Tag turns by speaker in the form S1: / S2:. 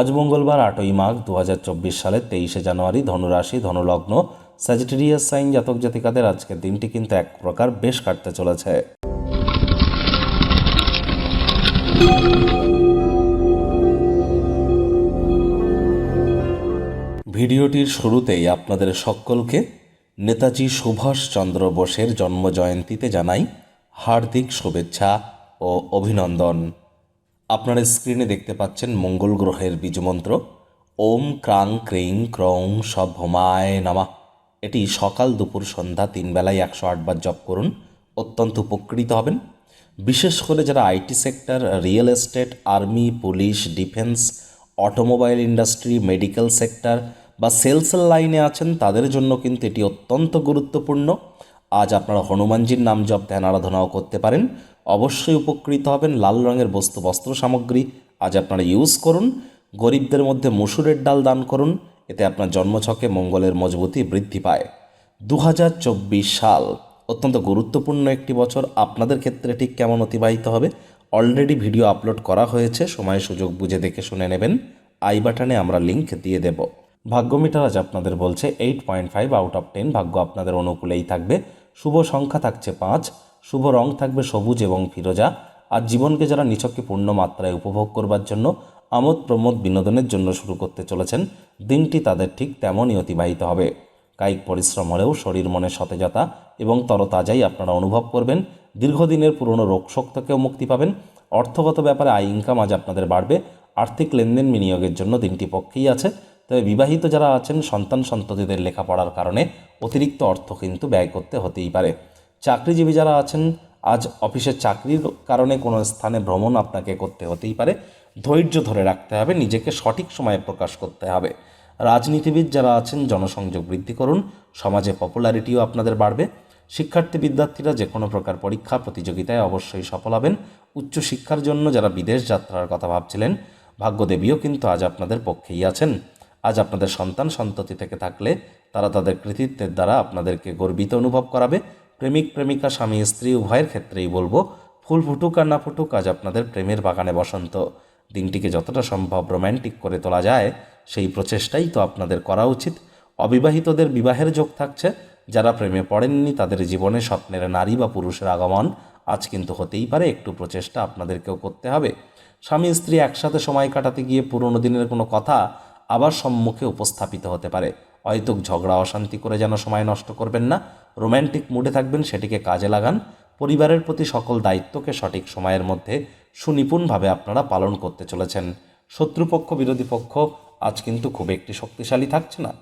S1: আজ মঙ্গলবার, আটই মাঘ দু হাজার চব্বিশ সালের তেইশে জানুয়ারি, ধনুরাশি, ধনুলগ্ন স্যাজিটেরিয়াস সাইন জাতক জাতিকাদের আজকের দিনটি কিন্তু এক প্রকার বেশ কাটতে চলেছে। ভিডিওটির শুরুতেই আপনাদের সকলকে নেতাজি সুভাষচন্দ্র বোসের জন্মজয়ন্তীতে জানাই হার্দিক শুভেচ্ছা ও অভিনন্দন। আপনারা স্ক্রিনে দেখতে পাচ্ছেন মঙ্গল গ্রহের বীজমন্ত্র। ওম ক্রাং ক্রিং ক্রং সভমায় নামা। এটি সকাল দুপুর সন্ধ্যা তিন বেলায় একশো আটবার জপ করুন, অত্যন্ত উপকৃত হবেন। বিশেষ করে যারা IT sector, real estate, army, police, defence, automobile industry, medical sector বা সেলসের লাইনে আছেন, তাদের জন্য কিন্তু এটি অত্যন্ত গুরুত্বপূর্ণ। আজ আপনারা হনুমানজির নাম জপ ধ্যান আরাধনাও করতে পারেন। অবশ্যই উপকৃত হবেন লাল রঙের বস্তু বস্ত্র সামগ্রী। আজ আপনারা ইউজ করুন, গরিবদের মধ্যে মসুরের ডাল দান করুন, এতে আপনার জন্মছকে মঙ্গলের মজবুতি বৃদ্ধি পায়। দু হাজার চব্বিশ সাল, অত্যন্ত গুরুত্বপূর্ণ একটি বছর। আপনাদের ক্ষেত্রে ঠিক কেমন অতিবাহিত হবে? অলরেডি ভিডিও আপলোড করা হয়েছে, সময় সুযোগ বুঝে দেখে শুনে নেবেন। আই বাটনে আমরা লিংক দিয়ে দেব। ভাগ্য মিটার আজ আপনাদের বলছে eight point five out of ten ভাগ্য আপনাদের অনুকূলেই থাকবে। শুভ সংখ্যা থাকছে পাঁচ, শুভ রং থাকবে সবুজ এবং ফিরোজা, আর জীবনকে যারা নিছককে পূর্ণ মাত্রায় উপভোগ করবার জন্য আমোদ প্রমোদ বিনোদনের জন্য শুরু করতে চলেছেন, দিনটি তাদের ঠিক তেমনই অতিবাহিত হবে। কায়িক পরিশ্রম হলেও শরীর মনে সতেজতা এবং তরতাজাই আপনারা অনুভব করবেন, দীর্ঘদিনের পুরনো রোগশোক থেকেও মুক্তি পাবেন, অর্থগত ব্যাপারে আয় ইনকাম আজ আপনাদের বাড়বে, আর্থিক লেনদেন বিনিয়োগের জন্য দিনটি পক্ষেই আছে, তবে বিবাহিত যারা আছেন, সন্তান সন্ততিদের লেখাপড়ার কারণে অতিরিক্ত অর্থ কিন্তু ব্যয় করতে হতেই পারে। চাকরিজীবী যারা আছেন, আজ অফিসের চাকরির কারণে কোনো স্থানে ভ্রমণ আপনাকে করতে হতেই পারে। ধৈর্য ধরে রাখতে হবে, নিজেকে সঠিক সময়ে প্রকাশ করতে হবে। রাজনীতিবিদ যারা আছেন, জনসংযোগ বৃদ্ধি করুন, সমাজে পপুলারিটিও আপনাদের বাড়বে। শিক্ষার্থী বিদ্যার্থীরা যে কোনো প্রকার পরীক্ষা, প্রতিযোগিতায় অবশ্যই সফল হবেন। উচ্চশিক্ষার জন্য যারা বিদেশ যাত্রার কথা ভাবছিলেন, ভাগ্যদেবীও কিন্তু আজ আপনাদের পক্ষেই আছেন। আজ আপনাদের সন্তান সন্ততি থেকে থাকলে তারা তাদের কৃতিত্বের দ্বারা আপনাদেরকে গর্বিত অনুভব করাবে। প্রেমিক, প্রেমিকা, স্বামী, স্ত্রী, উভয়ের ক্ষেত্রেই বলব, ফুল ফুটুক আর না ফুটুক আজ আপনাদের প্রেমের বাগানে বসন্ত। দিনটিকে যতটা সম্ভব রোম্যান্টিক করে তোলা যায়, সেই প্রচেষ্টাই তো আপনাদের করা উচিত। অবিবাহিতদের বিবাহের যোগ থাকছে, যারা প্রেমে পড়েননি তাদের জীবনে স্বপ্নের নারী বা পুরুষের আগমন আজ কিন্তু হতেই পারে, একটু প্রচেষ্টা আপনাদেরকেও করতে হবে। স্বামী, স্ত্রী একসাথে সময় কাটাতে গিয়ে পুরনো দিনের কোনো কথা আবার সম্মুখে উপস্থাপিত হতে পারে। হয়তো ঝগড়া, অশান্তি করে যেন সময় নষ্ট করবেন না। রোম্যান্টিক মুডে থাকবেন, সেটিকে কাজে লাগান। পরিবারের প্রতি সকল দায়িত্বকে সঠিক সময়ের মধ্যে সুনিপুণভাবে আপনারা পালন করতে চলেছেন। শত্রুপক্ষ, বিরোধী পক্ষ, আজ কিন্তু খুব একটি শক্তিশালী থাকছে না।